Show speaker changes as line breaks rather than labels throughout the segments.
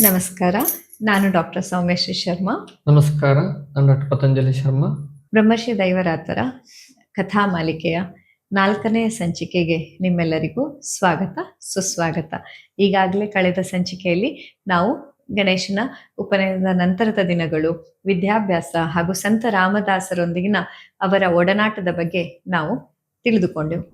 ನಮಸ್ಕಾರ. ನಾನು ಡಾಕ್ಟರ್ ಸೌಮ್ಯಶ್ರೀ ಶರ್ಮಾ.
ನಮಸ್ಕಾರ. ನಾನು ಡಾಕ್ಟರ್ ಪತಂಜಲಿ ಶರ್ಮಾ.
ಬ್ರಹ್ಮಶ್ರೀ ದೈವರಾತರ ಕಥಾ ಮಾಲಿಕೆಯ ನಾಲ್ಕನೆಯ ಸಂಚಿಕೆಗೆ ನಿಮ್ಮೆಲ್ಲರಿಗೂ ಸ್ವಾಗತ ಸುಸ್ವಾಗತ. ಈಗಾಗಲೇ ಕಳೆದ ಸಂಚಿಕೆಯಲ್ಲಿ ನಾವು ಗಣೇಶನ ಉಪನಯನದ ನಂತರದ ದಿನಗಳು ವಿದ್ಯಾಭ್ಯಾಸ ಹಾಗೂ ಸಂತ ರಾಮದಾಸರೊಂದಿಗಿನ ಅವರ ಒಡನಾಟದ ಬಗ್ಗೆ ನಾವು ತಿಳಿದುಕೊಂಡೆವು.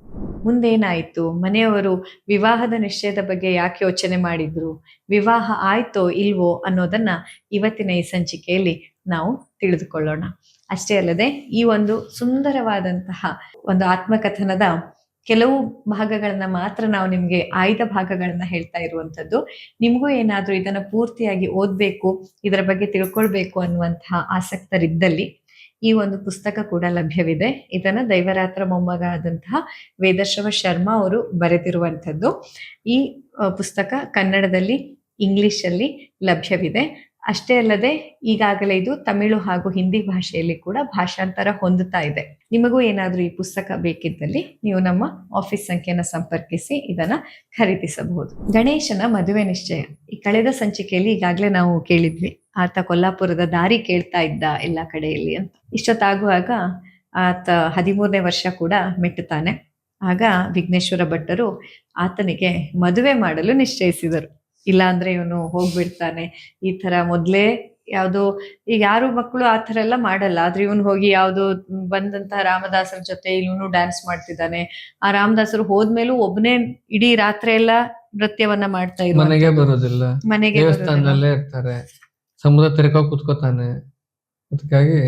ಮುಂದೇನಾಯಿತು? ಮನೆಯವರು ವಿವಾಹದ ನಿಶ್ಚಯದ ಬಗ್ಗೆ ಯಾಕೆ ಯೋಚನೆ ಮಾಡಿದ್ರು? ವಿವಾಹ ಆಯ್ತೋ ಇಲ್ವೋ ಅನ್ನೋದನ್ನ ಇವತ್ತಿನ ಈ ಸಂಚಿಕೆಯಲ್ಲಿ ನಾವು ತಿಳಿದುಕೊಳ್ಳೋಣ. ಅಷ್ಟೇ ಅಲ್ಲದೆ ಈ ಒಂದು ಸುಂದರವಾದಂತಹ ಒಂದು ಆತ್ಮಕಥನದ ಕೆಲವು ಭಾಗಗಳನ್ನ ಮಾತ್ರ ನಾವು ನಿಮ್ಗೆ ಆಯ್ದ ಭಾಗಗಳನ್ನ ಹೇಳ್ತಾ ಇರುವಂಥದ್ದು. ನಿಮಗೂ ಏನಾದ್ರೂ ಇದನ್ನ ಪೂರ್ತಿಯಾಗಿ ಓದ್ಬೇಕು, ಇದರ ಬಗ್ಗೆ ತಿಳ್ಕೊಳ್ಬೇಕು ಅನ್ನುವಂತಹ ಆಸಕ್ತರಿದ್ದಲ್ಲಿ ಈ ಒಂದು ಪುಸ್ತಕ ಕೂಡ ಲಭ್ಯವಿದೆ. ಇದನ್ನ ದೈವರಾತ್ರ ಮೊಮ್ಮಗ ಆದಂತಹ ವೇದಶ್ರವ ಶರ್ಮಾ ಅವರು ಬರೆದಿರುವಂಥದ್ದು. ಈ ಪುಸ್ತಕ ಕನ್ನಡದಲ್ಲಿ, ಇಂಗ್ಲಿಷಲ್ಲಿ ಲಭ್ಯವಿದೆ. ಅಷ್ಟೇ ಅಲ್ಲದೆ ಈಗಾಗಲೇ ಇದು ತಮಿಳು ಹಾಗೂ ಹಿಂದಿ ಭಾಷೆಯಲ್ಲಿ ಕೂಡ ಭಾಷಾಂತರ ಹೊಂದುತ್ತಾ ಇದೆ. ನಿಮಗೂ ಏನಾದರೂ ಈ ಪುಸ್ತಕ ಬೇಕಿದ್ದಲ್ಲಿ ನೀವು ನಮ್ಮ ಆಫೀಸ್ ಸಂಖ್ಯೆನ ಸಂಪರ್ಕಿಸಿ ಇದನ್ನ ಖರೀದಿಸಬಹುದು. ಗಣೇಶನ ಮದುವೆ ನಿಶ್ಚಯ. ಈ ಕಳೆದ ಸಂಚಿಕೆಯಲ್ಲಿ ಈಗಾಗಲೇ ನಾವು ಕೇಳಿದ್ವಿ, ಆತ ಕೊಲ್ಲಾಪುರದ ದಾರಿ ಕೇಳ್ತಾ ಇದ್ದ ಎಲ್ಲ ಕಡೆಯಲ್ಲಿ ಅಂತ. ಇಷ್ಟೊತ್ತಾಗುವಾಗ ಆತ ಹದಿಮೂರನೇ ವರ್ಷ ಕೂಡ ಮೆಟ್ಟುತ್ತಾನೆ. ಆಗ ವಿಘ್ನೇಶ್ವರ ಭಟ್ಟರು ಆತನಿಗೆ ಮದುವೆ ಮಾಡಲು ನಿಶ್ಚಯಿಸಿದರು. ಇಲ್ಲ ಅಂದ್ರೆ ಇವನು ಹೋಗ್ಬಿಡ್ತಾನೆ. ಈ ತರ ಮೊದ್ಲೇ ಯಾವ್ದೋ ಈಗ ಯಾರು ಮಕ್ಕಳು ಆ ಥರ ಎಲ್ಲ ಮಾಡಲ್ಲ. ಆದ್ರೆ ಇವನು ಹೋಗಿ ಯಾವ್ದೋ ಬಂದಂತ ರಾಮದಾಸರ ಜೊತೆ ಇವನು ಡ್ಯಾನ್ಸ್ ಮಾಡ್ತಿದ್ದಾನೆ. ಆ ರಾಮದಾಸರು ಹೋದ್ಮೇಲೂ ಒಬ್ನೇ ಇಡೀ ರಾತ್ರಿ ಎಲ್ಲ ನೃತ್ಯವನ್ನ ಮಾಡ್ತಾ ಇದ್ರು
ಮನೆಗೆ ಬರೋದಿಲ್ಲ.
ಮನೆಗೆ.
ದೇವಸ್ಥಾನದಲ್ಲೇ ಇರ್ತಾರೆ. ಸಮುದ್ರ ತೆರಕ ಕುತ್ಕೋತಾನೆ. ಅದಕ್ಕಾಗಿ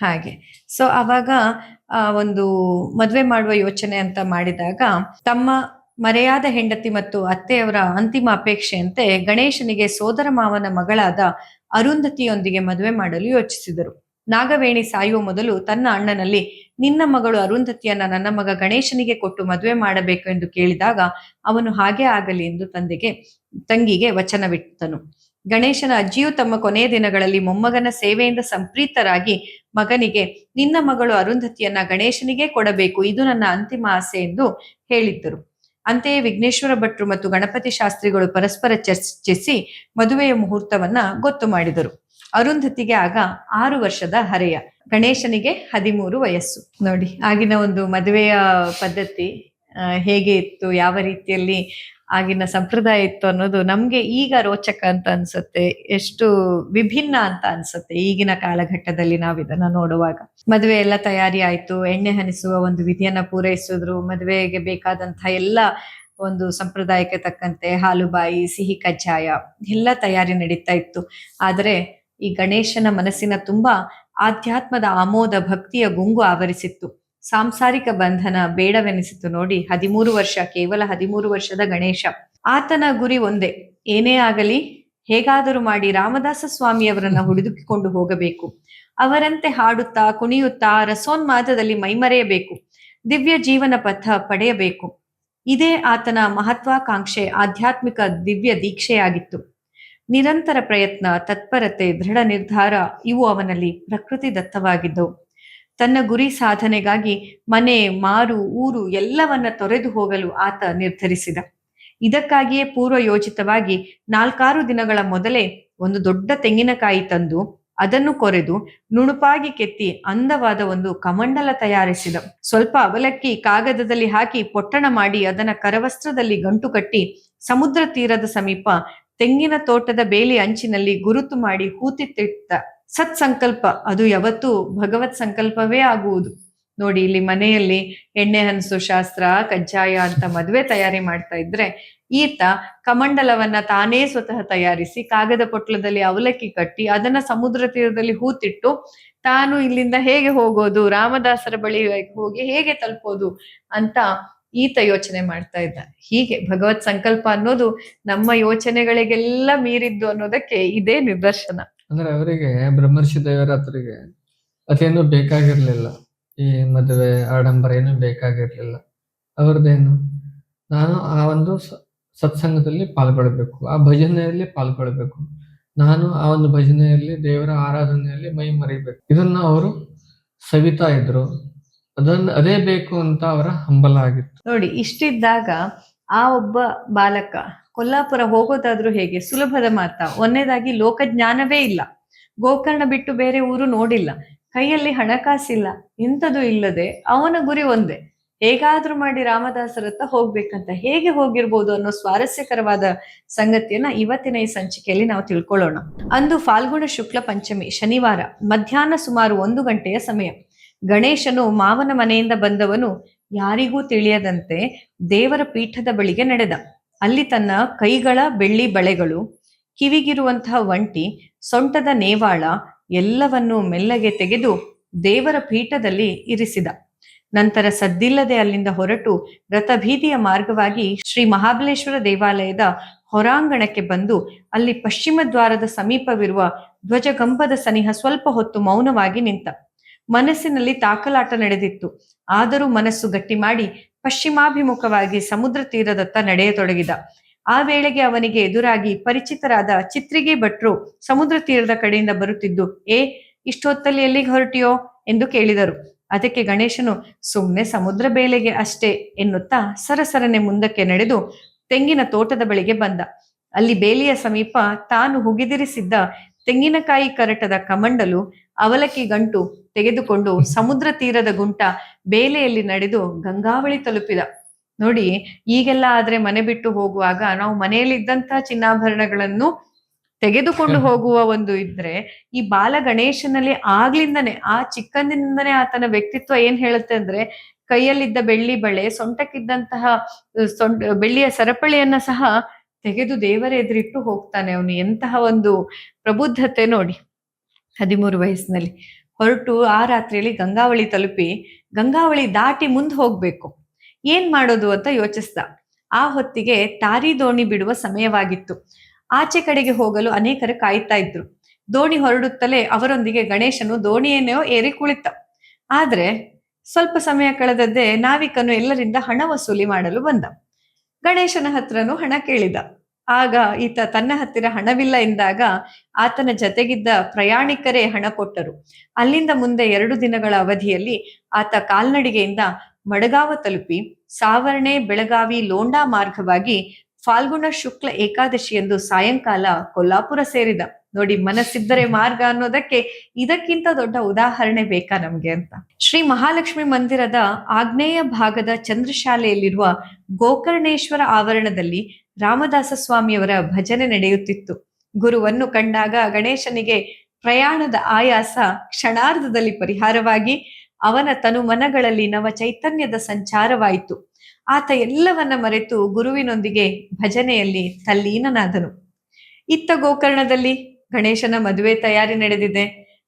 ಹಾಗೆ. ಸೊ ಅವಾಗ ಆ ಒಂದು ಮದ್ವೆ ಮಾಡುವ ಯೋಚನೆ ಅಂತ ಮಾಡಿದಾಗ ತಮ್ಮ ಮರೆಯಾದ ಹೆಂಡತಿ ಮತ್ತು ಅತ್ತೆಯವರ ಅಂತಿಮ ಅಪೇಕ್ಷೆಯಂತೆ ಗಣೇಶನಿಗೆ ಸೋದರ ಮಾವನ ಮಗಳಾದ ಅರುಂಧತಿಯೊಂದಿಗೆ ಮದುವೆ ಮಾಡಲು ಯೋಚಿಸಿದರು. ನಾಗವೇಣಿ ಸಾಯುವ ಮೊದಲು ತನ್ನ ಅಣ್ಣನಲ್ಲಿ, ನಿನ್ನ ಮಗಳು ಅರುಂಧತಿಯನ್ನ ನನ್ನ ಮಗ ಗಣೇಶನಿಗೆ ಕೊಟ್ಟು ಮದುವೆ ಮಾಡಬೇಕು ಎಂದು ಕೇಳಿದಾಗ ಅವನು ಹಾಗೆ ಆಗಲಿ ಎಂದು ತಂದೆಗೆ, ತಂಗಿಗೆ ವಚನವಿಟ್ಟನು. ಗಣೇಶನ ಅಜ್ಜಿಯು ತಮ್ಮ ಕೊನೆಯ ದಿನಗಳಲ್ಲಿ ಮೊಮ್ಮಗನ ಸೇವೆಯಿಂದ ಸಂಪ್ರೀತರಾಗಿ ಮಗನಿಗೆ, ನಿನ್ನ ಮಗಳು ಅರುಂಧತಿಯನ್ನ ಗಣೇಶನಿಗೆ ಕೊಡಬೇಕು, ಇದು ನನ್ನ ಅಂತಿಮ ಆಸೆ ಎಂದು ಹೇಳಿದ್ದರು. ಅಂತೆಯೇ ವಿಘ್ನೇಶ್ವರ ಭಟ್ರು ಮತ್ತು ಗಣಪತಿ ಶಾಸ್ತ್ರಿಗಳು ಪರಸ್ಪರ ಚರ್ಚಿಸಿ ಮದುವೆಯ ಮುಹೂರ್ತವನ್ನ ಗೊತ್ತು ಮಾಡಿದರು. ಅರುಂಧತಿಗೆ ಆಗ ಆರು ವರ್ಷದ ಹರೆಯ, ಗಣೇಶನಿಗೆ ಹದಿಮೂರು ವಯಸ್ಸು. ನೋಡಿ, ಆಗಿನ ಒಂದು ಮದುವೆಯ ಪದ್ಧತಿ ಹೇಗೆ ಇತ್ತು, ಯಾವ ರೀತಿಯಲ್ಲಿ ಆಗಿನ ಸಂಪ್ರದಾಯ ಇತ್ತು ಅನ್ನೋದು ನಮ್ಗೆ ಈಗ ರೋಚಕ ಅಂತ ಅನ್ಸುತ್ತೆ. ಎಷ್ಟು ವಿಭಿನ್ನ ಅಂತ ಅನ್ಸುತ್ತೆ ಈಗಿನ ಕಾಲಘಟ್ಟದಲ್ಲಿ ನಾವು ಇದನ್ನ ನೋಡುವಾಗ. ಮದುವೆ ಎಲ್ಲ ತಯಾರಿ ಆಯ್ತು, ಎಣ್ಣೆ ಹನಿಸುವ ಒಂದು ವಿಧಿಯನ್ನ ಪೂರೈಸಿದ್ರು, ಮದುವೆಗೆ ಬೇಕಾದಂತಹ ಎಲ್ಲ ಒಂದು ಸಂಪ್ರದಾಯಕ್ಕೆ ತಕ್ಕಂತೆ ಹಾಲುಬಾಯಿ ಸಿಹಿ ಕಜ್ಜಾಯ ಎಲ್ಲ ತಯಾರಿ ನಡೀತಾ ಇತ್ತು. ಆದರೆ ಈ ಗಣೇಶನ ಮನಸ್ಸಿನ ತುಂಬಾ ಆಧ್ಯಾತ್ಮದ ಆಮೋದ ಭಕ್ತಿಯ ಗುಂಗು ಆವರಿಸಿತ್ತು. ಸಾಂಸಾರಿಕ ಬಂಧನ ಬೇಡವೆನಿಸಿತು ನೋಡಿ ಹದಿಮೂರು ವರ್ಷ, ಕೇವಲ ಹದಿಮೂರು ವರ್ಷದ ಗಣೇಶ. ಆತನ ಗುರಿ ಒಂದೇ, ಏನೇ ಆಗಲಿ ಹೇಗಾದರೂ ಮಾಡಿ ರಾಮದಾಸ ಸ್ವಾಮಿಯವರನ್ನ ಹುಡುಕಿಕೊಂಡು ಹೋಗಬೇಕು. ಅವರಂತೆ ಹಾಡುತ್ತಾ, ಕುಣಿಯುತ್ತಾ, ರಸೋನ್ಮಾದದಲ್ಲಿ ಮೈಮರೆಯಬೇಕು, ದಿವ್ಯ ಜೀವನ ಪಥ ಪಡೆಯಬೇಕು. ಇದೇ ಆತನ ಮಹತ್ವಾಕಾಂಕ್ಷೆ, ಆಧ್ಯಾತ್ಮಿಕ ದಿವ್ಯ ದೀಕ್ಷೆಯಾಗಿತ್ತು. ನಿರಂತರ ಪ್ರಯತ್ನ, ತತ್ಪರತೆ, ದೃಢ ನಿರ್ಧಾರ, ಇವು ಅವನಲ್ಲಿ ಪ್ರಕೃತಿ ದತ್ತವಾಗಿದ್ದವು ತನ್ನ ಗುರಿ ಸಾಧನೆಗಾಗಿ ಮನೆ, ಮಾರು, ಊರು ಎಲ್ಲವನ್ನ ತೊರೆದು ಹೋಗಲು ಆತ ನಿರ್ಧರಿಸಿದ. ಇದಕ್ಕಾಗಿಯೇ ಪೂರ್ವ ಯೋಜಿತವಾಗಿ ನಾಲ್ಕಾರು ದಿನಗಳ ಮೊದಲೇ ಒಂದು ದೊಡ್ಡ ತೆಂಗಿನಕಾಯಿ ತಂದು ಅದನ್ನು ಕೊರೆದು ನುಣುಪಾಗಿ ಕೆತ್ತಿ ಅಂದವಾದ ಒಂದು ಕಮಂಡಲ ತಯಾರಿಸಿದ. ಸ್ವಲ್ಪ ಅವಲಕ್ಕಿ ಕಾಗದದಲ್ಲಿ ಹಾಕಿ ಪೊಟ್ಟಣ ಮಾಡಿ ಅದನ್ನ ಕರವಸ್ತ್ರದಲ್ಲಿ ಗಂಟು ಕಟ್ಟಿ ಸಮುದ್ರ ತೀರದ ಸಮೀಪ ತೆಂಗಿನ ತೋಟದ ಬೇಲಿ ಅಂಚಿನಲ್ಲಿ ಗುರುತು ಮಾಡಿ ಹೂತಿತ್ತಿಟ್ಟ ಸತ್ ಸಂಕಲ್ಪ ಅದು ಯಾವತ್ತು ಭಗವತ್ ಸಂಕಲ್ಪವೇ ಆಗುವುದು. ನೋಡಿ, ಇಲ್ಲಿ ಮನೆಯಲ್ಲಿ ಎಣ್ಣೆ ಹನಸು ಶಾಸ್ತ್ರ, ಕಜ್ಜಾಯ ಅಂತ ಮದುವೆ ತಯಾರಿ ಮಾಡ್ತಾ ಇದ್ರೆ, ಈತ ಕಮಂಡಲವನ್ನ ತಾನೇ ಸ್ವತಃ ತಯಾರಿಸಿ, ಕಾಗದ ಪೊಟ್ಲದಲ್ಲಿ ಅವಲಕ್ಕಿ ಕಟ್ಟಿ, ಅದನ್ನ ಸಮುದ್ರ ತೀರದಲ್ಲಿ ಹೂತಿಟ್ಟು, ತಾನು ಇಲ್ಲಿಂದ ಹೇಗೆ ಹೋಗೋದು, ರಾಮದಾಸರ ಬಳಿ ಹೋಗಿ ಹೇಗೆ ತಲುಪೋದು ಅಂತ ಈತ ಯೋಚನೆ ಮಾಡ್ತಾ ಇದ್ದ. ಹೀಗೆ ಭಗವತ್ ಸಂಕಲ್ಪ ಅನ್ನೋದು ನಮ್ಮ ಯೋಚನೆಗಳಿಗೆಲ್ಲ ಮೀರಿದ್ದು ಅನ್ನೋದಕ್ಕೆ ಇದೇ ನಿದರ್ಶನ.
ಅಂದ್ರೆ ಅವರಿಗೆ, ಬ್ರಹ್ಮರ್ಷಿ ದೇವರಾತ್ರಿಗೆ ಅದೇನು ಬೇಕಾಗಿರ್ಲಿಲ್ಲ. ಈ ಮದುವೆ ಆಡಂಬರ ಏನು ಬೇಕಾಗಿರ್ಲಿಲ್ಲ. ಅವ್ರದ್ದೇನು, ನಾನು ಆ ಒಂದು ಸತ್ಸಂಗದಲ್ಲಿ ಪಾಲ್ಗೊಳ್ಬೇಕು, ಆ ಭಜನೆಯಲ್ಲಿ ಪಾಲ್ಗೊಳ್ಬೇಕು. ನಾನು ಆ ಒಂದು ಭಜನೆಯಲ್ಲಿ, ದೇವರ ಆರಾಧನೆಯಲ್ಲಿ ಮೈ ಮರಿಬೇಕು. ಇದನ್ನ ಅವರು ಸವಿತಾ ಇದ್ರು. ಅದನ್ನ, ಅದೇ ಬೇಕು ಅಂತ ಅವರ ಹಂಬಲ ಆಗಿತ್ತು.
ನೋಡಿ, ಇಷ್ಟಿದ್ದಾಗ ಆ ಒಬ್ಬ ಬಾಲಕ ಕೊಲ್ಲಾಪುರ ಹೋಗೋದಾದ್ರೂ ಹೇಗೆ ಸುಲಭದ ಮಾತ ಒಂದನೇದಾಗಿ ಲೋಕಜ್ಞಾನವೇ ಇಲ್ಲ. ಗೋಕರ್ಣ ಬಿಟ್ಟು ಬೇರೆ ಊರು ನೋಡಿಲ್ಲ. ಕೈಯಲ್ಲಿ ಹಣಕಾಸಿಲ್ಲ. ಇಂಥದ್ದು ಇಲ್ಲದೆ ಅವನ ಗುರಿ ಒಂದೇ. ಹೇಗಾದ್ರೂ ಮಾಡಿ ರಾಮದಾಸರತ್ತ ಹೋಗ್ಬೇಕಂತ ಹೇಗೆ ಹೋಗಿರ್ಬೋದು ಅನ್ನೋ ಸ್ವಾರಸ್ಯಕರವಾದ ಸಂಗತಿಯನ್ನ ಇವತ್ತಿನ ಈ ಸಂಚಿಕೆಯಲ್ಲಿ ನಾವು ತಿಳ್ಕೊಳ್ಳೋಣ. ಅಂದು ಫಾಲ್ಗುಣ ಶುಕ್ಲ ಪಂಚಮಿ, ಶನಿವಾರ, ಮಧ್ಯಾಹ್ನ ಸುಮಾರು ಒಂದು ಗಂಟೆಯ ಸಮಯ. ಗಣೇಶನು ಮಾವನ ಮನೆಯಿಂದ ಬಂದವನು ಯಾರಿಗೂ ತಿಳಿಯದಂತೆ ದೇವರ ಪೀಠದ ಬಳಿಗೆ ನಡೆದ. ಅಲ್ಲಿ ತನ್ನ ಕೈಗಳ ಬೆಳ್ಳಿ ಬಳೆಗಳು, ಕಿವಿಗಿರುವಂತಹ ಒಂಟಿ, ಸೊಂಟದ ನೇವಾಳ ಎಲ್ಲವನ್ನೂ ಮೆಲ್ಲಗೆ ತೆಗೆದು ದೇವರ ಪೀಠದಲ್ಲಿ ಇರಿಸಿದ. ನಂತರ ಸದ್ದಿಲ್ಲದೆ ಅಲ್ಲಿಂದ ಹೊರಟು ರಥಬೀದಿಯ ಮಾರ್ಗವಾಗಿ ಶ್ರೀ ಮಹಾಬಲೇಶ್ವರ ದೇವಾಲಯದ ಹೊರಾಂಗಣಕ್ಕೆ ಬಂದು ಅಲ್ಲಿ ಪಶ್ಚಿಮ ದ್ವಾರದ ಸಮೀಪವಿರುವ ಧ್ವಜಗಂಬದ ಸನಿಹ ಸ್ವಲ್ಪ ಹೊತ್ತು ಮೌನವಾಗಿ ನಿಂತ. ಮನಸ್ಸಿನಲ್ಲಿ ತಾಕಲಾಟ ನಡೆದಿತ್ತು. ಆದರೂ ಮನಸ್ಸು ಗಟ್ಟಿ ಮಾಡಿ ಪಶ್ಚಿಮಾಭಿಮುಖವಾಗಿ ಸಮುದ್ರ ತೀರದತ್ತ ನಡೆಯತೊಡಗಿದ. ಆ ವೇಳೆಗೆ ಅವನಿಗೆ ಎದುರಾಗಿ ಪರಿಚಿತರಾದ ಚಿತ್ರಿಗೆ ಭಟ್ರು ಸಮುದ್ರ ತೀರದ ಕಡೆಯಿಂದ ಬರುತ್ತಿದ್ದು, ಏ, ಇಷ್ಟೊತ್ತಲ್ಲಿ ಎಲ್ಲಿಗೆ ಹೊರಟಿಯೋ? ಎಂದು ಕೇಳಿದರು. ಅದಕ್ಕೆ ಗಣೇಶನು ಸುಮ್ಮನೆ ಸಮುದ್ರ ಬೇಲೆಗೆ ಅಷ್ಟೇ ಎನ್ನುತ್ತಾ ಸರಸರನೆ ಮುಂದಕ್ಕೆ ನಡೆದು ತೆಂಗಿನ ತೋಟದ ಬಳಿಗೆ ಬಂದ. ಅಲ್ಲಿ ಬೇಲಿಯ ಸಮೀಪ ತಾನು ಹುಗಿದಿರಿಸಿದ್ದ ತೆಂಗಿನಕಾಯಿ ಕರಟದ ಕಮಂಡಲು ಅವಲಕ್ಕಿ ಗಂಟು ತೆಗೆದುಕೊಂಡು ಸಮುದ್ರ ತೀರದ ಗುಂಟ ಬೇಲೆಯಲ್ಲಿ ನಡೆದು ಗಂಗಾವಳಿ ತಲುಪಿದ. ನೋಡಿ ಈಗೆಲ್ಲ ಆದ್ರೆ ಮನೆ ಬಿಟ್ಟು ಹೋಗುವಾಗ ನಾವು ಮನೆಯಲ್ಲಿ ಇದ್ದಂತಹ ಚಿನ್ನಾಭರಣಗಳನ್ನು ತೆಗೆದುಕೊಂಡು ಹೋಗುವ ಒಂದು ಇದ್ರೆ ಈ ಬಾಲ ಗಣೇಶನಲ್ಲಿ ಆಗ್ಲಿಂದನೇ ಆ ಚಿಕ್ಕಂದಿನಿಂದನೇ ಆತನ ವ್ಯಕ್ತಿತ್ವ ಏನ್ ಹೇಳುತ್ತೆ ಅಂದ್ರೆ ಕೈಯಲ್ಲಿದ್ದ ಬೆಳ್ಳಿ ಬಳೆ ಸೊಂಟಕ್ಕಿದ್ದಂತಹ ಸೊಂಟ ಬೆಳ್ಳಿಯ ಸರಪಳಿಯನ್ನ ಸಹ ತೆಗೆದು ದೇವರ ಎದುರಿಟ್ಟು ಹೋಗ್ತಾನೆ ಅವನು. ಎಂತಹ ಒಂದು ಪ್ರಬುದ್ಧತೆ ನೋಡಿ ಹದಿಮೂರು ವಯಸ್ಸಿನಲ್ಲಿ. ಹೊರಟು ಆ ರಾತ್ರಿಯಲ್ಲಿ ಗಂಗಾವಳಿ ತಲುಪಿ ಗಂಗಾವಳಿ ದಾಟಿ ಮುಂದೆ ಹೋಗ್ಬೇಕು. ಏನ್ ಮಾಡೋದು ಅಂತ ಯೋಚಿಸ್ದ. ಆ ಹೊತ್ತಿಗೆ ತಾರಿ ದೋಣಿ ಬಿಡುವ ಸಮಯವಾಗಿತ್ತು. ಆಚೆ ಕಡೆಗೆ ಹೋಗಲು ಅನೇಕರು ಕಾಯ್ತಾ ಇದ್ರು. ದೋಣಿ ಹೊರಡುತ್ತಲೇ ಅವರೊಂದಿಗೆ ಗಣೇಶನು ದೋಣಿಯನ್ನೇ ಏರಿ ಕುಳಿತ. ಆದ್ರೆ ಸ್ವಲ್ಪ ಸಮಯ ಕಳೆದದ್ದೇ ನಾವಿಕನು ಎಲ್ಲರಿಂದ ಹಣ ವಸೂಲಿ ಮಾಡಲು ಬಂದ. ಗಣೇಶನ ಹತ್ರನೂ ಹಣ ಕೇಳಿದ. ಆಗ ಈತ ತನ್ನ ಹತ್ತಿರ ಹಣವಿಲ್ಲ ಎಂದಾಗ ಆತನ ಜತೆಗಿದ್ದ ಪ್ರಯಾಣಿಕರೇ ಹಣ ಕೊಟ್ಟರು. ಅಲ್ಲಿಂದ ಮುಂದೆ ಎರಡು ದಿನಗಳ ಅವಧಿಯಲ್ಲಿ ಆತ ಕಾಲ್ನಡಿಗೆಯಿಂದ ಮಡಗಾವ ತಲುಪಿ, ಸಾವರ್ಣೆ, ಬೆಳಗಾವಿ, ಲೋಂಡಾ ಮಾರ್ಗವಾಗಿ ಫಾಲ್ಗುಣ ಶುಕ್ಲ ಏಕಾದಶಿಯಂದು ಸಾಯಂಕಾಲ ಕೊಲ್ಲಾಪುರ ಸೇರಿದ. ನೋಡಿ ಮನಸ್ಸಿದ್ದರೆ ಮಾರ್ಗ ಅನ್ನೋದಕ್ಕೆ ಇದಕ್ಕಿಂತ ದೊಡ್ಡ ಉದಾಹರಣೆ ಬೇಕಾ ನಮ್ಗೆ ಅಂತ. ಶ್ರೀ ಮಹಾಲಕ್ಷ್ಮಿ ಮಂದಿರದ ಆಗ್ನೇಯ ಭಾಗದ ಚಂದ್ರಶಾಲೆಯಲ್ಲಿರುವ ಗೋಕರ್ಣೇಶ್ವರ ಆವರಣದಲ್ಲಿ ರಾಮದಾಸ ಸ್ವಾಮಿಯವರ ಭಜನೆ ನಡೆಯುತ್ತಿತ್ತು. ಗುರುವನ್ನು ಕಂಡಾಗ ಗಣೇಶನಿಗೆ ಪ್ರಯಾಣದ ಆಯಾಸ ಕ್ಷಣಾರ್ಧದಲ್ಲಿ ಪರಿಹಾರವಾಗಿ ಅವನ ತನು ಮನಗಳಲ್ಲಿ ನವ ಚೈತನ್ಯದ ಸಂಚಾರವಾಯಿತು. ಆತ ಎಲ್ಲವನ್ನ ಮರೆತು ಗುರುವಿನೊಂದಿಗೆ ಭಜನೆಯಲ್ಲಿ ತಲ್ಲೀನನಾದನು. ಇತ್ತ ಗೋಕರ್ಣದಲ್ಲಿ ಗಣೇಶನ ಮದುವೆ ತಯಾರಿ ನಡೆದಿದೆ.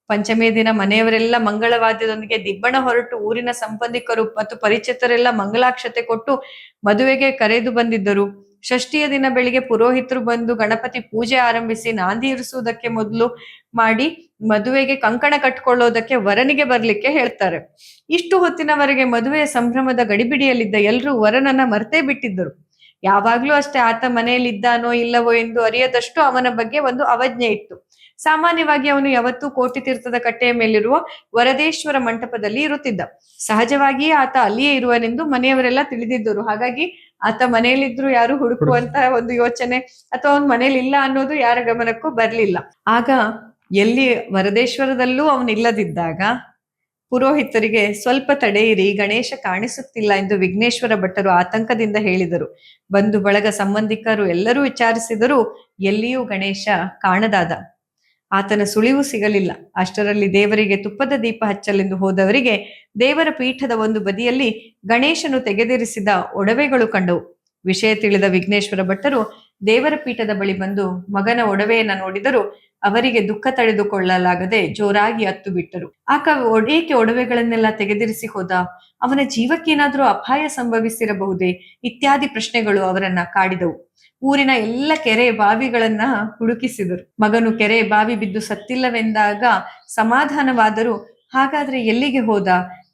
ಪಂಚಮಿ ದಿನ ಮನೆಯವರೆಲ್ಲ ಮಂಗಳವಾದ್ಯದೊಂದಿಗೆ ದಿಬ್ಬಣ ಹೊರಟು ಊರಿನ ಸಂಬಂಧಿಕರು ಮತ್ತು ಪರಿಚಿತರೆಲ್ಲ ಮಂಗಳಾಕ್ಷತೆ ಕೊಟ್ಟು ಮದುವೆಗೆ ಕರೆದು ಬಂದಿದ್ದರು. ಷಷ್ಠಿಯ ದಿನ ಬೆಳಿಗ್ಗೆ ಪುರೋಹಿತರು ಬಂದು ಗಣಪತಿ ಪೂಜೆ ಆರಂಭಿಸಿ ನಾಂದಿ ಇರಿಸುವುದಕ್ಕೆ ಮೊದಲು ಮಾಡಿ ಮದುವೆಗೆ ಕಂಕಣ ಕಟ್ಕೊಳ್ಳೋದಕ್ಕೆ ವರನಿಗೆ ಬರ್ಲಿಕ್ಕೆ ಹೇಳ್ತಾರೆ. ಇಷ್ಟು ಹೊತ್ತಿನವರೆಗೆ ಮದುವೆಯ ಸಂಭ್ರಮದ ಗಡಿಬಿಡಿಯಲ್ಲಿದ್ದ ಎಲ್ಲರೂ ವರನನ್ನ ಮರ್ತೇ ಬಿಟ್ಟಿದ್ದರು. ಯಾವಾಗ್ಲೂ ಅಷ್ಟೇ ಆತ ಮನೆಯಲ್ಲಿದ್ದಾನೋ ಇಲ್ಲವೋ ಎಂದು ಅರಿಯದಷ್ಟು ಅವನ ಬಗ್ಗೆ ಒಂದು ಅವಜ್ಞೆ ಇತ್ತು. ಸಾಮಾನ್ಯವಾಗಿ ಅವನು ಯಾವತ್ತೂ ಕೋಟಿ ತೀರ್ಥದ ಕಟ್ಟೆಯ ಮೇಲಿರುವ ವರದೇಶ್ವರ ಮಂಟಪದಲ್ಲಿ ಇರುತ್ತಿದ್ದ. ಸಹಜವಾಗಿಯೇ ಆತ ಅಲ್ಲಿಯೇ ಇರುವನೆಂದು ಮನೆಯವರೆಲ್ಲ ತಿಳಿದಿದ್ದರು. ಹಾಗಾಗಿ ಆತ ಮನೇಲಿದ್ರು ಯಾರು ಹುಡುಕುವಂತ ಒಂದು ಯೋಚನೆ ಅಥವಾ ಅವ್ನ ಮನೇಲಿ ಇಲ್ಲ ಅನ್ನೋದು ಯಾರ ಗಮನಕ್ಕೂ ಬರ್ಲಿಲ್ಲ. ಆಗ ಎಲ್ಲಿ ವರದೇಶ್ವರದಲ್ಲೂ ಅವನಿಲ್ಲದಿದ್ದಾಗ ಪುರೋಹಿತರಿಗೆ ಸ್ವಲ್ಪ ತಡೆಯಿರಿ ಗಣೇಶ ಕಾಣಿಸುತ್ತಿಲ್ಲ ಎಂದು ವಿಘ್ನೇಶ್ವರ ಭಟ್ಟರು ಆತಂಕದಿಂದ ಹೇಳಿದರು. ಬಂಧು ಬಳಗ ಸಂಬಂಧಿಕರು ಎಲ್ಲರೂ ವಿಚಾರಿಸಿದರೂ ಎಲ್ಲಿಯೂ ಗಣೇಶ ಕಾಣದಾದ. ಆತನ ಸುಳಿವು ಸಿಗಲಿಲ್ಲ. ಅಷ್ಟರಲ್ಲಿ ದೇವರಿಗೆ ತುಪ್ಪದ ದೀಪ ಹಚ್ಚಲೆಂದು ಹೋದವರಿಗೆ ದೇವರ ಪೀಠದ ಒಂದು ಬದಿಯಲ್ಲಿ ಗಣೇಶನು ತೆಗೆದಿರಿಸಿದ ಒಡವೆಗಳು ಕಂಡವು. ವಿಷಯ ತಿಳಿದ ವಿಘ್ನೇಶ್ವರ ಭಟ್ಟರು ದೇವರ ಪೀಠದ ಬಳಿ ಬಂದು ಮಗನ ಒಡವೆಯನ್ನ ನೋಡಿದರು. ಅವರಿಗೆ ದುಃಖ ತಡೆದುಕೊಳ್ಳಲಾಗದೆ ಜೋರಾಗಿ ಅತ್ತು ಬಿಟ್ಟರು. ಆಕ ಏಕೆ ಒಡವೆಗಳನ್ನೆಲ್ಲ ತೆಗೆದಿರಿಸಿ ಹೋದ? ಅವನ ಜೀವಕ್ಕೇನಾದರೂ ಅಪಾಯ ಸಂಭವಿಸಿರಬಹುದೇ? ಇತ್ಯಾದಿ ಪ್ರಶ್ನೆಗಳು ಅವರನ್ನ ಕಾಡಿದವು. ಊರಿನ ಎಲ್ಲ ಕೆರೆ ಬಾವಿಗಳನ್ನ ಹುಡುಕಿಸಿದರು. ಮಗನು ಕೆರೆ ಬಾವಿ ಬಿದ್ದು ಸತ್ತಿಲ್ಲವೆಂದಾಗ ಸಮಾಧಾನವಾದರೂ ಹಾಗಾದ್ರೆ ಎಲ್ಲಿಗೆ ಹೋದ?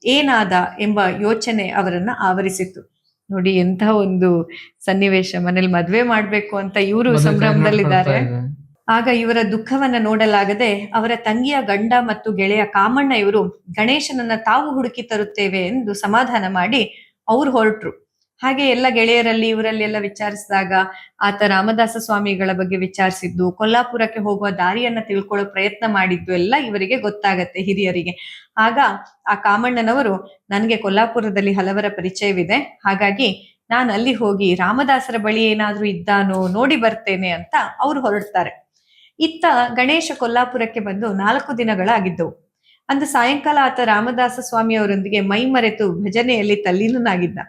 ಏನಾದ? ಎಂಬ ಯೋಚನೆ ಅವರನ್ನ ಆವರಿಸಿತು ನೋಡಿ ಎಂತಹ ಒಂದು ಸನ್ನಿವೇಶ. ಮನೇಲಿ ಮದ್ವೆ ಮಾಡ್ಬೇಕು ಅಂತ ಇವರು ಸಂಭ್ರಮದಲ್ಲಿದ್ದಾರೆ. ಆಗ ಇವರ ದುಃಖವನ್ನ ನೋಡಲಾಗದೆ ಅವರ ತಂಗಿಯ ಗಂಡ ಮತ್ತು ಗೆಳೆಯ ಕಾಮಣ್ಣ ಇವರು, ಗಣೇಶನನ್ನ ತಾವು ಹುಡುಕಿ ತರುತ್ತೇವೆ ಎಂದು ಸಮಾಧಾನ ಮಾಡಿ ಅವ್ರು ಹೊರಟ್ರು. ಹಾಗೆ ಎಲ್ಲ ಗೆಳೆಯರಲ್ಲಿ ಇವರಲ್ಲಿ ಎಲ್ಲ ವಿಚಾರಿಸಿದಾಗ ಆತ ರಾಮದಾಸ ಸ್ವಾಮಿಗಳ ಬಗ್ಗೆ ವಿಚಾರಿಸಿದ್ದು, ಕೊಲ್ಲಾಪುರಕ್ಕೆ ಹೋಗುವ ದಾರಿಯನ್ನ ತಿಳ್ಕೊಳ್ಳೋ ಪ್ರಯತ್ನ ಮಾಡಿದ್ದು ಎಲ್ಲ ಇವರಿಗೆ ಗೊತ್ತಾಗತ್ತೆ ಹಿರಿಯರಿಗೆ. ಆಗ ಆ ಕಾಮಣ್ಣನವರು, ನನಗೆ ಕೊಲ್ಲಾಪುರದಲ್ಲಿ ಹಲವರ ಪರಿಚಯವಿದೆ, ಹಾಗಾಗಿ ನಾನು ಅಲ್ಲಿ ಹೋಗಿ ರಾಮದಾಸರ ಬಳಿ ಏನಾದ್ರೂ ಇದ್ದಾನೋ ನೋಡಿ ಬರ್ತೇನೆ ಅಂತ ಅವ್ರು ಹೊರಡ್ತಾರೆ. ಇತ್ತ ಗಣೇಶ ಕೊಲ್ಲಾಪುರಕ್ಕೆ ಬಂದು ನಾಲ್ಕು ದಿನಗಳಾಗಿದ್ದವು. ಅಂದು ಸಾಯಂಕಾಲ ಆತ ರಾಮದಾಸ ಸ್ವಾಮಿಯವರೊಂದಿಗೆ ಮೈ ಮರೆತು ಭಜನೆಯಲ್ಲಿ ತಲ್ಲೀನನಾಗಿದ್ದ.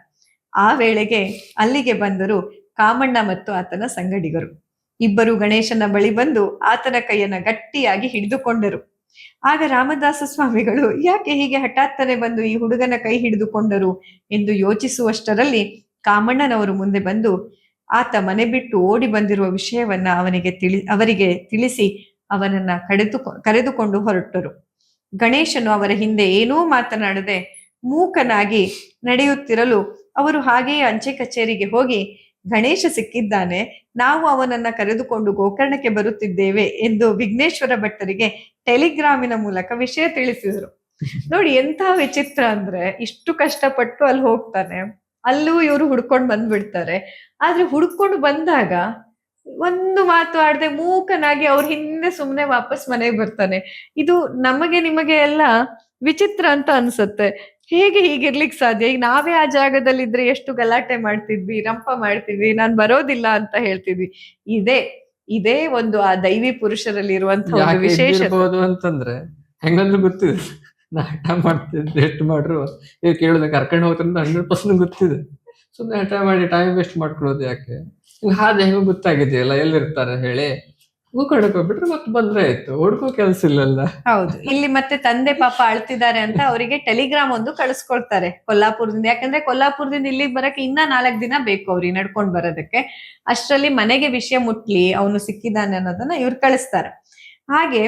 ಆ ವೇಳೆಗೆ ಅಲ್ಲಿಗೆ ಬಂದರು ಕಾಮಣ್ಣ ಮತ್ತು ಆತನ ಸಂಗಡಿಗರು. ಇಬ್ಬರು ಗಣೇಶನ ಬಳಿ ಬಂದು ಆತನ ಕೈಯನ್ನ ಗಟ್ಟಿಯಾಗಿ ಹಿಡಿದುಕೊಂಡರು. ಆಗ ರಾಮದಾಸ ಸ್ವಾಮಿಗಳು, ಯಾಕೆ ಹೀಗೆ ಹಠಾತ್ತನೆ ಬಂದು ಈ ಹುಡುಗನ ಕೈ ಹಿಡಿದುಕೊಂಡರು? ಎಂದು ಯೋಚಿಸುವಷ್ಟರಲ್ಲಿ ಕಾಮಣ್ಣನವರು ಮುಂದೆ ಬಂದು ಆತ ಮನೆ ಬಿಟ್ಟು ಓಡಿ ಬಂದಿರುವ ವಿಷಯವನ್ನ ಅವನಿಗೆ ತಿಳಿ, ಅವರಿಗೆ ತಿಳಿಸಿ ಅವನನ್ನ ಕರೆದು ಕರೆದುಕೊಂಡು ಹೊರಟರು. ಗಣೇಶನು ಅವರ ಹಿಂದೆ ಏನೂ ಮಾತನಾಡದೆ ಮೂಕನಾಗಿ ನಡೆಯುತ್ತಿರಲು ಅವರು ಹಾಗೆಯೇ ಅಂಚೆ ಕಚೇರಿಗೆ ಹೋಗಿ, ಗಣೇಶ ಸಿಕ್ಕಿದ್ದಾನೆ, ನಾವು ಅವನನ್ನ ಕರೆದುಕೊಂಡು ಗೋಕರ್ಣಕ್ಕೆ ಬರುತ್ತಿದ್ದೇವೆ ಎಂದು ವಿಘ್ನೇಶ್ವರ ಭಟ್ಟರಿಗೆ ಟೆಲಿಗ್ರಾಮಿನ ಮೂಲಕ ವಿಷಯ ತಿಳಿಸಿದರು. ನೋಡಿ ಎಂಥ ವಿಚಿತ್ರ ಅಂದ್ರೆ, ಇಷ್ಟು ಕಷ್ಟಪಟ್ಟು ಅಲ್ಲಿ ಹೋಗ್ತಾನೆ. ಅಲ್ಲೂ ಇವರು ಹುಡ್ಕೊಂಡು ಬಂದ್ಬಿಡ್ತಾರೆ. ಆದ್ರೆ ಹುಡ್ಕೊಂಡು ಬಂದಾಗ ಒಂದು ಮಾತು ಆಡದೆ ಮೂಕನಾಗಿ ಅವ್ರ ಹಿಂದೆ ಸುಮ್ಮನೆ ವಾಪಸ್ ಮನೆಗೆ ಬರ್ತಾನೆ. ಇದು ನಮಗೆ ನಿಮಗೆ ಎಲ್ಲ ವಿಚಿತ್ರ ಅಂತ ಅನ್ಸುತ್ತೆ. ಹೇಗೆ ಹೀಗಿರ್ಲಿಕ್ ಸಾಧ್ಯ? ಈಗ ನಾವೇ ಆ ಜಾಗದಲ್ಲಿ ಇದ್ರೆ ಎಷ್ಟು ಗಲಾಟೆ ಮಾಡ್ತಿದ್ವಿ ರಂಪ ಮಾಡ್ತಿದ್ವಿ ನಾನ್ ಬರೋದಿಲ್ಲ ಅಂತ ಹೇಳ್ತಿದ್ವಿ. ಇದೇ ಇದೇ ಒಂದು ಆ ದೈವಿ ಪುರುಷರಲ್ಲಿ ಇರುವಂತಹ ಒಂದು ವಿಶೇಷ
ಅಂತಂದ್ರೆ ಹೆಂಗಂದ್ರೆ ಗೊತ್ತಿದೆ. ನಾ ಹಠ ಮಾಡ್ತಿದ್ದೆ, ಎಷ್ಟು ಮಾಡ್ರು? ಏ ಕೇಳಿದೆ ಕರ್ಕೊಂಡು ಹೋಗ್ತಾರೆ ಹಂಡ್ರೆಡ್ ಪರ್ಸೆಂಟ್ ಗೊತ್ತಿದೆ. ಸುಮ್ಮನೆ ಹಠ ಮಾಡಿ ಟೈಮ್ ವೇಸ್ಟ್ ಮಾಡ್ಕೊಳ್ಳೋದು ಯಾಕೆ? ಹೆಂಗ ಹೆಂಗೋ ಗೊತ್ತಾಗಿದೆಯಲ್ಲ, ಎಲ್ಲಿರ್ತಾರೆ ಹೇಳಿ? ಹೋಗ್ಬಿಟ್ರೆ ಮತ್ತೆ ಬಂದ್ರೆ ಆಯ್ತು, ಹುಡ್ಕೋ ಕೆಲಸ ಇಲ್ಲಲ್ಲ.
ಹೌದು, ಇಲ್ಲಿ ಮತ್ತೆ ತಂದೆ ಪಾಪ ಅಳ್ತಿದ್ದಾರೆ ಅಂತ ಅವರಿಗೆ ಟೆಲಿಗ್ರಾಮ್ ಒಂದು ಕಳಿಸ್ಕೊಳ್ತಾರೆ ಕೊಲ್ಲಾಪುರದಿಂದ. ಯಾಕಂದ್ರೆ ಕೊಲ್ಲಾಪುರದಿಂದ ಇಲ್ಲಿಗೆ ಬರಕ್ಕೆ ಇನ್ನ ನಾಲ್ಕು ದಿನ ಬೇಕು ಅವ್ರಿಗೆ ನಡ್ಕೊಂಡ್ ಬರೋದಕ್ಕೆ. ಅಷ್ಟರಲ್ಲಿ ಮನೆಗೆ ವಿಷಯ ಮುಟ್ಲಿ, ಅವನು ಸಿಕ್ಕಿದ್ದಾನೆ ಅನ್ನೋದನ್ನ ಇವ್ರು ಕಳಿಸ್ತಾರೆ. ಹಾಗೆ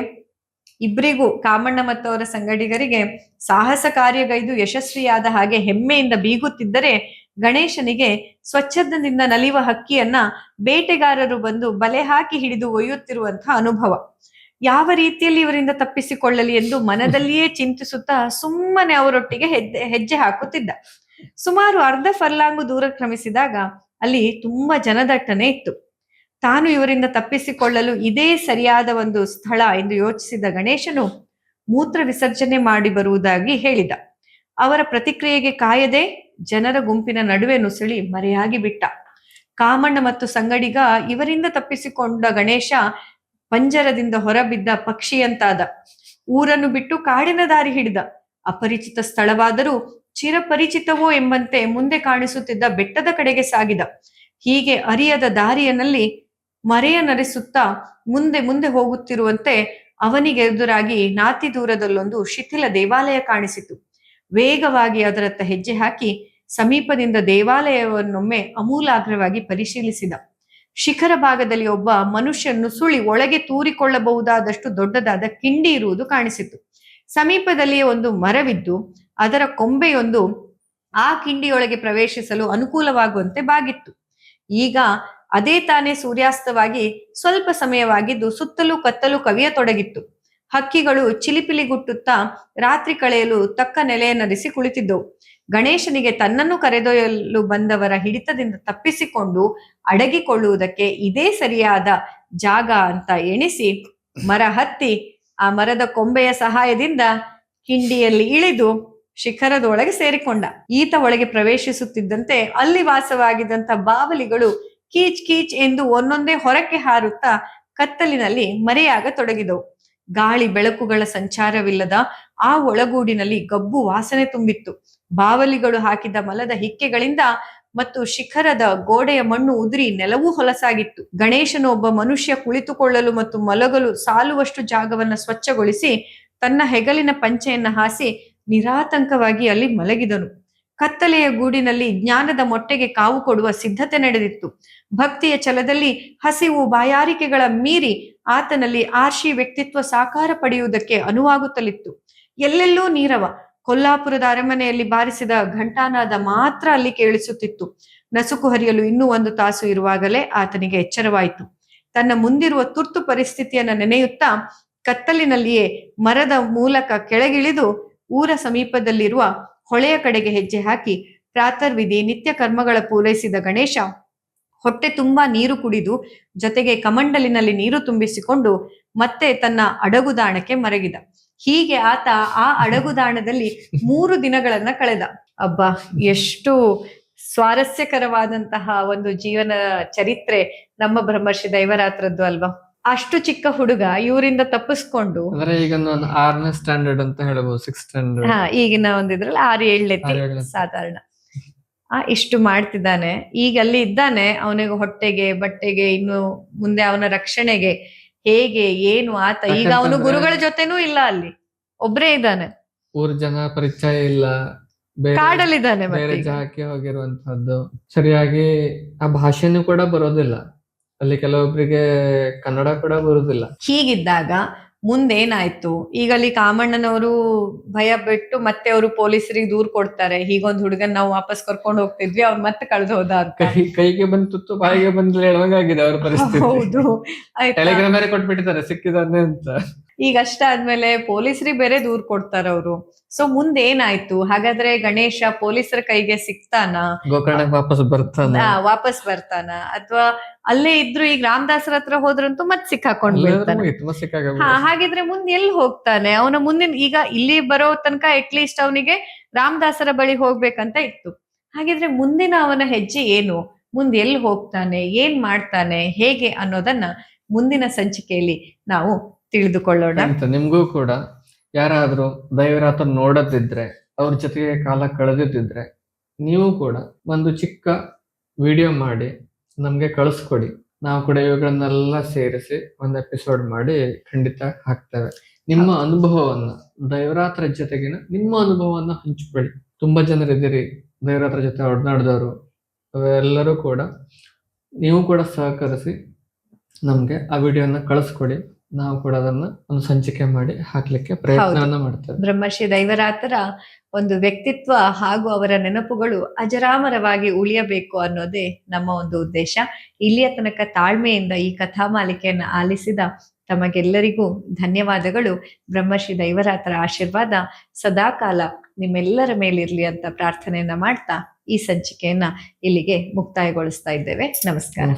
ಇಬ್ಬರಿಗೂ ಕಾಮಣ್ಣ ಮತ್ತು ಅವರ ಸಂಗಡಿಗರಿಗೆ ಸಾಹಸ ಕಾರ್ಯಗೈದು ಯಶಸ್ವಿಯಾದ ಹಾಗೆ ಹೆಮ್ಮೆಯಿಂದ ಬೀಗುತ್ತಿದ್ದರೆ ಗಣೇಶನಿಗೆ ಸ್ವಚ್ಛಂದದಿಂದ ನಲಿಯುವ ಹಕ್ಕಿಯನ್ನ ಬೇಟೆಗಾರರು ಬಂದು ಬಲೆ ಹಾಕಿ ಹಿಡಿದು ಒಯ್ಯುತ್ತಿರುವಂತಹ ಅನುಭವ. ಯಾವ ರೀತಿಯಲ್ಲಿ ಇವರಿಂದ ತಪ್ಪಿಸಿಕೊಳ್ಳಲಿ ಎಂದು ಮನದಲ್ಲಿಯೇ ಚಿಂತಿಸುತ್ತಾ ಸುಮ್ಮನೆ ಅವರೊಟ್ಟಿಗೆ ಹೆಜ್ಜೆ ಹೆಜ್ಜೆ ಹಾಕುತ್ತಿದ್ದ. ಸುಮಾರು ಅರ್ಧ ಫರ್ಲಾಂಗು ದೂರ ಕ್ರಮಿಸಿದಾಗ ಅಲ್ಲಿ ತುಂಬಾ ಜನದಟ್ಟಣೆ ಇತ್ತು. ತಾನು ಇವರಿಂದ ತಪ್ಪಿಸಿಕೊಳ್ಳಲು ಇದೇ ಸರಿಯಾದ ಒಂದು ಸ್ಥಳ ಎಂದು ಯೋಚಿಸಿದ ಗಣೇಶನು ಮೂತ್ರ ವಿಸರ್ಜನೆ ಮಾಡಿ ಬರುವುದಾಗಿ ಹೇಳಿದ. ಅವರ ಪ್ರತಿಕ್ರಿಯೆಗೆ ಕಾಯದೆ ಜನರ ಗುಂಪಿನ ನಡುವೆ ನುಸುಳಿ ಮರೆಯಾಗಿ ಬಿಟ್ಟ. ಕಾಮಣ್ಣ ಮತ್ತು ಸಂಗಡಿಗ ಇವರಿಂದ ತಪ್ಪಿಸಿಕೊಂಡ ಗಣೇಶ ಪಂಜರದಿಂದ ಹೊರಬಿದ್ದ ಪಕ್ಷಿಯಂತಾದ. ಊರನ್ನು ಬಿಟ್ಟು ಕಾಡಿನ ದಾರಿ ಹಿಡಿದ. ಅಪರಿಚಿತ ಸ್ಥಳವಾದರೂ ಚಿರಪರಿಚಿತವೋ ಎಂಬಂತೆ ಮುಂದೆ ಕಾಣಿಸುತ್ತಿದ್ದ ಬೆಟ್ಟದ ಕಡೆಗೆ ಸಾಗಿದ. ಹೀಗೆ ಅರಿಯದ ದಾರಿಯನಲ್ಲಿ ಮರೆಯ ನರೆಸುತ್ತಾ ಮುಂದೆ ಮುಂದೆ ಹೋಗುತ್ತಿರುವಂತೆ ಅವನಿಗೆ ಎದುರಾಗಿ ನಾತಿ ದೂರದಲ್ಲೊಂದು ಶಿಥಿಲ ದೇವಾಲಯ ಕಾಣಿಸಿತು. ವೇಗವಾಗಿ ಅದರತ್ತ ಹೆಜ್ಜೆ ಹಾಕಿ ಸಮೀಪದಿಂದ ದೇವಾಲಯವನ್ನೊಮ್ಮೆ ಅಮೂಲಾಗ್ರವಾಗಿ ಪರಿಶೀಲಿಸಿದ. ಶಿಖರ ಭಾಗದಲ್ಲಿ ಒಬ್ಬ ಮನುಷ್ಯನು ಸುಳಿ ಒಳಗೆ ತೂರಿಕೊಳ್ಳಬಹುದಾದಷ್ಟು ದೊಡ್ಡದಾದ ಕಿಂಡಿ ಇರುವುದು ಕಾಣಿಸಿತು. ಸಮೀಪದಲ್ಲಿಯೇ ಒಂದು ಮರವಿದ್ದು ಅದರ ಕೊಂಬೆಯೊಂದು ಆ ಕಿಂಡಿಯೊಳಗೆ ಪ್ರವೇಶಿಸಲು ಅನುಕೂಲವಾಗುವಂತೆ ಬಾಗಿತ್ತು. ಈಗ ಅದೇ ತಾನೇ ಸೂರ್ಯಾಸ್ತವಾಗಿ ಸ್ವಲ್ಪ ಸಮಯವಾಗಿದ್ದು ಸುತ್ತಲೂ ಕತ್ತಲು ಕವಿಯತೊಡಗಿತ್ತು. ಹಕ್ಕಿಗಳು ಚಿಲಿಪಿಲಿಗುಟ್ಟುತ್ತಾ ರಾತ್ರಿ ಕಳೆಯಲು ತಕ್ಕ ನೆಲೆಯನ್ನರಿಸಿ ಕುಳಿತಿದ್ದವು. ಗಣೇಶನಿಗೆ ತನ್ನನ್ನು ಕರೆದೊಯ್ಯಲು ಬಂದವರ ಹಿಡಿತದಿಂದ ತಪ್ಪಿಸಿಕೊಂಡು ಅಡಗಿಕೊಳ್ಳುವುದಕ್ಕೆ ಇದೇ ಸರಿಯಾದ ಜಾಗ ಅಂತ ಎಣಿಸಿ ಮರ ಹತ್ತಿ ಆ ಮರದ ಕೊಂಬೆಯ ಸಹಾಯದಿಂದ ಕಿಂಡಿಯಲ್ಲಿ ಇಳಿದು ಶಿಖರದೊಳಗೆ ಸೇರಿಕೊಂಡ. ಈತ ಒಳಗೆ ಪ್ರವೇಶಿಸುತ್ತಿದ್ದಂತೆ ಅಲ್ಲಿ ವಾಸವಾಗಿದ್ದಂತ ಬಾವಲಿಗಳು ಕೀಚ್ ಕೀಚ್ ಎಂದು ಒಂದೊಂದೇ ಹೊರಕ್ಕೆ ಹಾರುತ್ತಾ ಕತ್ತಲಿನಲ್ಲಿ ಮರೆಯಾಗತೊಡಗಿದವು ಗಾಳಿ ಬೆಳಕುಗಳ ಸಂಚಾರವಿಲ್ಲದ ಆ ಒಳಗೂಡಿನಲ್ಲಿ ಗಬ್ಬು ವಾಸನೆ ತುಂಬಿತ್ತು. ಬಾವಲಿಗಳು ಹಾಕಿದ ಮಲದ ಹಿಕ್ಕೆಗಳಿಂದ ಮತ್ತು ಶಿಖರದ ಗೋಡೆಯ ಮಣ್ಣು ಉದುರಿ ನೆಲವೂ ಹೊಲಸಾಗಿತ್ತು. ಗಣೇಶನು ಒಬ್ಬ ಮನುಷ್ಯ ಕುಳಿತುಕೊಳ್ಳಲು ಮತ್ತು ಮಲಗಲು ಸಾಲುವಷ್ಟು ಜಾಗವನ್ನ ಸ್ವಚ್ಛಗೊಳಿಸಿ ತನ್ನ ಹೆಗಲಿನ ಪಂಚೆಯನ್ನ ಹಾಸಿ ನಿರಾತಂಕವಾಗಿ ಅಲ್ಲಿ ಮಲಗಿದನು. ಕತ್ತಲೆಯ ಗೂಡಿನಲ್ಲಿ ಜ್ಞಾನದ ಮೊಟ್ಟೆಗೆ ಕಾವು ಕೊಡುವ ಸಿದ್ಧತೆ ನಡೆದಿತ್ತು. ಭಕ್ತಿಯ ಛಲದಲ್ಲಿ ಹಸಿವು ಬಾಯಾರಿಕೆಗಳ ಮೀರಿ ಆತನಲ್ಲಿ ಆರ್ಷಿ ವ್ಯಕ್ತಿತ್ವ ಸಾಕಾರ ಪಡೆಯುವುದಕ್ಕೆ ಅನುವಾಗುತ್ತಲಿತ್ತು. ಎಲ್ಲೆಲ್ಲೂ ನೀರವ, ಕೊಲ್ಲಾಪುರದ ಅರಮನೆಯಲ್ಲಿ ಬಾರಿಸಿದ ಘಂಟಾನಾದ ಮಾತ್ರ ಅಲ್ಲಿ ಕೇಳಿಸುತ್ತಿತ್ತು ನಸುಕು ಹರಿಯಲು ಇನ್ನೂ ಒಂದು ತಾಸು ಇರುವಾಗಲೇ ಆತನಿಗೆ ಎಚ್ಚರವಾಯಿತು. ತನ್ನ ಮುಂದಿರುವ ತುರ್ತು ಪರಿಸ್ಥಿತಿಯನ್ನು ನೆನೆಯುತ್ತಾ ಕತ್ತಲಿನಲ್ಲಿಯೇ ಮರದ ಮೂಲಕ ಕೆಳಗಿಳಿದು ಊರ ಸಮೀಪದಲ್ಲಿರುವ ಹೊಳೆಯ ಕಡೆಗೆ ಹೆಜ್ಜೆ ಹಾಕಿ ಪ್ರಾತರ್ವಿಧಿ ನಿತ್ಯ ಕರ್ಮಗಳ ಪೂರೈಸಿದ ಗಣೇಶ ಹೊಟ್ಟೆ ತುಂಬಾ ನೀರು ಕುಡಿದು ಜೊತೆಗೆ ಕಮಂಡಲಿನಲ್ಲಿ ನೀರು ತುಂಬಿಸಿಕೊಂಡು ಮತ್ತೆ ತನ್ನ ಅಡಗುದಾಣಕ್ಕೆ ಮರಗಿದ. ಹೀಗೆ ಆತ ಆ ಅಡಗುದಾಣದಲ್ಲಿ ಮೂರು ದಿನಗಳನ್ನ ಕಳೆದ. ಅಬ್ಬಾ, ಎಷ್ಟು ಸ್ವಾರಸ್ಯಕರವಾದಂತಹ ಒಂದು ಜೀವನ ಚರಿತ್ರೆ ನಮ್ಮ ಬ್ರಹ್ಮರ್ಷಿ ದೈವರಾತ್ರದ್ದು ಅಲ್ವಾ? ಅಷ್ಟು ಚಿಕ್ಕ ಹುಡುಗ ಇವರಿಂದ ತಪ್ಪಿಸ್ಕೊಂಡು
ಅಂದ್ರೆ ಈಗ ನಾನು ಆರನೇ ಸ್ಟ್ಯಾಂಡರ್ಡ್ ಅಂತ ಹೇಳಬಹುದು ಸಿಕ್ಸ್ ಸ್ಟ್ಯಾಂಡರ್ಡ್
ಹಾ ಈಗಿನ ಒಂದಿದ್ರಲ್ಲಿ ಆರು
ಏಳನೇ.
ಸಾಧಾರಣ. ಆ ಇಷ್ಟು ಮಾಡ್ತಿದ್ದಾನೆ. ಈಗ ಅಲ್ಲಿ ಇದ್ದಾನೆ ಅವನಿಗೆ ಹೊಟ್ಟೆಗೆ ಬಟ್ಟೆಗೆ ಇನ್ನು ಮುಂದೆ ಅವನ ರಕ್ಷಣೆಗೆ. ಹೇಗೆ ಏನು ಆತ? ಈಗ ಅವನು ಗುರುಗಳ ಜೊತೆನೂ ಇಲ್ಲ ಅಲ್ಲಿ. ಒಬ್ರೇ ಇದ್ದಾನೆ.
ಊರ್ ಜನ ಪರಿಚಯ ಇಲ್ಲ.
ಕಾಡಲ್ಲಿದ್ದಾನೆ
ಬೇರೆ ಜಾಗಕ್ಕೆ ಹೋಗಿರುವಂತಹದ್ದು. ಸರಿಯಾಗಿ ಆ ಭಾಷೆನೂ ಕೂಡ ಬರೋದಿಲ್ಲ. ಅಲ್ಲಿ ಕೆಲವೊಬ್ಬರಿಗೆ ಕನ್ನಡ ಕೂಡ ಬರುದಿಲ್ಲ.
ಹೀಗಿದ್ದಾಗ ಮುಂದೇನಾಯ್ತು? ಈಗ ಅಲ್ಲಿ ಕಾಮಣ್ಣನವರು ಭಯ ಬಿಟ್ಟು ಮತ್ತೆ ಅವರು ಪೊಲೀಸರಿಗೆ ದೂರ್ ಕೊಡ್ತಾರೆ. ಹೀಗೊಂದ್ ಹುಡುಗನ್ ನಾವು ವಾಪಸ್ ಕರ್ಕೊಂಡು ಹೋಗ್ತಿದ್ವಿ ಅವ್ರು ಮತ್ತೆ ಕಳೆದು ಹೋದ
ಕೈ ಕೈಗೆ ಬಂದ್ ತುತ್ತು ಬಾಯಿಗೆ ಬಂದ್ ಹೇಳುವಂಗಾಗಿದೆ ಅವ್ರ ಪರಿಸ್ಥಿತಿ.
ಹೌದು.
ಟೆಲಿಗ್ರಾಮ್ ಕೊಟ್ಬಿಟ್ಟಿದ್ದಾರೆ ಸಿಕ್ಕಿದಾನೆ ಅಂತ.
ಈಗ ಅಷ್ಟಾದ್ಮೇಲೆ ಪೊಲೀಸರಿಗೆ ಬೇರೆ ದೂರ್ ಕೊಡ್ತಾರ ಅವರು. ಸೊ ಮುಂದೇನಾಯ್ತು ಹಾಗಾದ್ರೆ ಗಣೇಶ ಪೊಲೀಸರ ಕೈಗೆ ಸಿಗ್ತಾನ
ಗೋಕರ್ಣಕ್ಕೆ ವಾಪಸ್ ಬರ್ತಾನ?
ವಾಪಸ್ ಬರ್ತಾನ? ಅಥವಾ ಅಲ್ಲೇ ಇದ್ರು ಈಗ ರಾಮದಾಸರ ಹತ್ರ ಹೋದ್ರಂತೂ ಮತ್ ಸಿಕ್ಕಾಕೊಂಡ್ ಹಾಗಿದ್ರೆ ಮುಂದೆ ಎಲ್ಲಿ ಹೋಗ್ತಾನೆ? ಅವನ ಮುಂದಿನ ಈಗ ಇಲ್ಲಿ ಬರೋ ತನಕ ಅಟ್ಲೀಸ್ಟ್ ಅವನಿಗೆ ರಾಮದಾಸರ ಬಳಿ ಹೋಗ್ಬೇಕಂತ ಇತ್ತು. ಹಾಗಿದ್ರೆ ಮುಂದಿನ ಅವನ ಹೆಜ್ಜೆ ಏನು? ಮುಂದೆ ಎಲ್ಲಿ ಹೋಗ್ತಾನೆ? ಏನ್ ಮಾಡ್ತಾನೆ? ಹೇಗೆ ಅನ್ನೋದನ್ನ ಮುಂದಿನ ಸಂಚಿಕೆಯಲ್ಲಿ ನಾವು ತಿಳಿದುಕೊಳ್ಳೋಣ.
ಅಂತ ನಿಮ್ಗೂ ಕೂಡ. ಯಾರಾದ್ರೂ ದೈವರಾತ್ರ ನೋಡದಿದ್ರೆ ಅವ್ರ ಜೊತೆಗೆ ಕಾಲ ಕಳೆದಿದ್ರೆ ನೀವು ಕೂಡ ಒಂದು ಚಿಕ್ಕ ವಿಡಿಯೋ ಮಾಡಿ ನಮ್ಗೆ ಕಳಿಸ್ಕೊಡಿ. ನಾವು ಕೂಡ ಇವುಗಳನ್ನೆಲ್ಲ ಸೇರಿಸಿ ಒಂದು ಎಪಿಸೋಡ್ ಮಾಡಿ ಖಂಡಿತ ಹಾಕ್ತೇವೆ. ನಿಮ್ಮ ಅನುಭವವನ್ನ ದೈವರಾತ್ರ ಜೊತೆಗಿನ ನಿಮ್ಮ ಅನುಭವವನ್ನ ಹಂಚಿಕೊಳ್ಳಿ. ತುಂಬಾ ಜನರಿದ್ದೀರಿ ದೈವರಾತ್ರ ಜೊತೆ ಒಡನಾಡಿದವರು ಅವರೆಲ್ಲರೂ ಕೂಡ ನೀವು ಕೂಡ ಸಹಕರಿಸಿ ನಮ್ಗೆ ಆ ವಿಡಿಯೋನ ಕಳಿಸ್ಕೊಡಿ. ನಾವು ಕೂಡ ಅದನ್ನ ಒಂದು ಸಂಚಿಕೆ ಮಾಡಿ ಹಾಕ್ಲಿಕ್ಕೆ ಪ್ರಯತ್ನವನ್ನ ಮಾಡ್ತೇವೆ.
ಬ್ರಹ್ಮಶ್ರೀ ದೈವರಾತರ ಒಂದು ವ್ಯಕ್ತಿತ್ವ ಹಾಗೂ ಅವರ ನೆನಪುಗಳು ಅಜರಾಮರವಾಗಿ ಉಳಿಯಬೇಕು ಅನ್ನೋದೇ ನಮ್ಮ ಒಂದು ಉದ್ದೇಶ. ಇಲ್ಲಿಯ ತನಕ ತಾಳ್ಮೆಯಿಂದ ಈ ಕಥಾ ಮಾಲಿಕೆಯನ್ನು ಆಲಿಸಿದ ತಮಗೆಲ್ಲರಿಗೂ ಧನ್ಯವಾದಗಳು. ಬ್ರಹ್ಮಶ್ರೀ ದೈವರಾತರ ಆಶೀರ್ವಾದ ಸದಾಕಾಲ ನಿಮ್ಮೆಲ್ಲರ ಮೇಲಿರ್ಲಿ ಅಂತ ಪ್ರಾರ್ಥನೆಯನ್ನ ಮಾಡ್ತಾ ಈ ಸಂಚಿಕೆಯನ್ನ ಇಲ್ಲಿಗೆ ಮುಕ್ತಾಯಗೊಳಿಸ್ತಾ ಇದ್ದೇವೆ. ನಮಸ್ಕಾರ.